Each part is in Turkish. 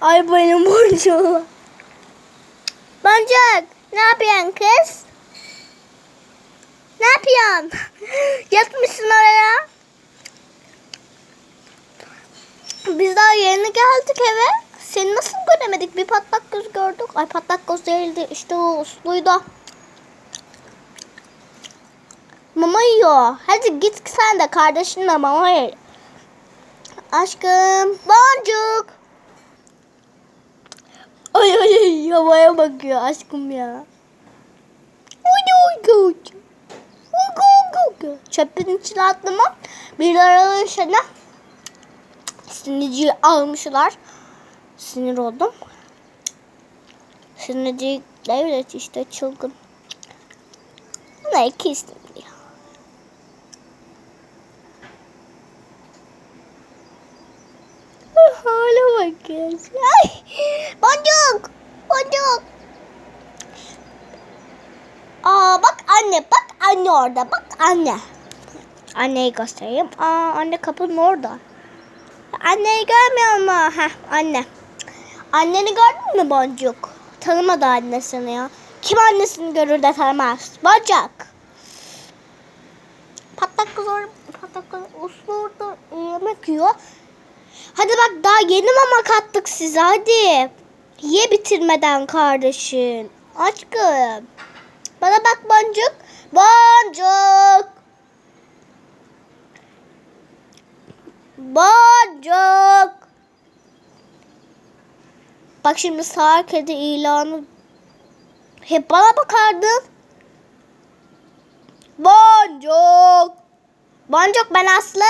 Ay benim boncuğum. Boncuk ne yapıyorsun kız? Ne yapıyorsun? Yatmışsın oraya. Biz daha yeni geldik eve. Seni nasıl göremedik? Bir patlak göz gördük. Ay patlak göz değildi. İşte o usluydu. Mama yiyor. Hadi git sen de kardeşinle mama ye. Aşkım. Boncuk. Ay ay ay havaya bakıyor aşkım ya. Uy, uy, uy. Uy, uy, uy. Çöpün içine atlamam. Birileri işine sinirciyi almışlar. Sinir oldum. Sinirci devlet işte çılgın. Buna iki istemiyor. Hala bakıyorsun. Ay, boncuk. Boncuk. Aa bak anne bak anne orada bak anne. Anneyi göstereyim. Aa anne kapının orada. Anneyi görmüyor mu? Heh anne. Anneni gördün mü Boncuk? Tanımadı annesini ya. Kim annesini görür de tanımaz? Boncuk. Patlak kız orada, patlak kız uslu orada yemek yiyor. Hadi bak daha yeni mama kattık size hadi. Ye bitirmeden kardeşin. Aşkım. Bana bak Boncuk. Boncuk. Boncuk. Bak şimdi sağır kedi ilanı. Hep bana bakardın. Boncuk. Boncuk ben Aslı.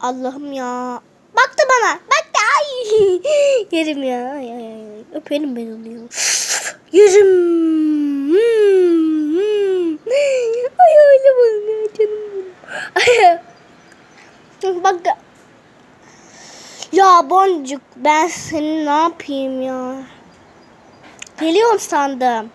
Allah'ım ya. Baktı bana. Baktı. Ay. Yerim ya. Ay, ay, ay. Öperim ben onu ya. Yerim. Hmm, hmm. Ay öyle bana canım benim. Ay. Bak. Ya Boncuk ben seni ne yapayım ya? Geliyorum sandım.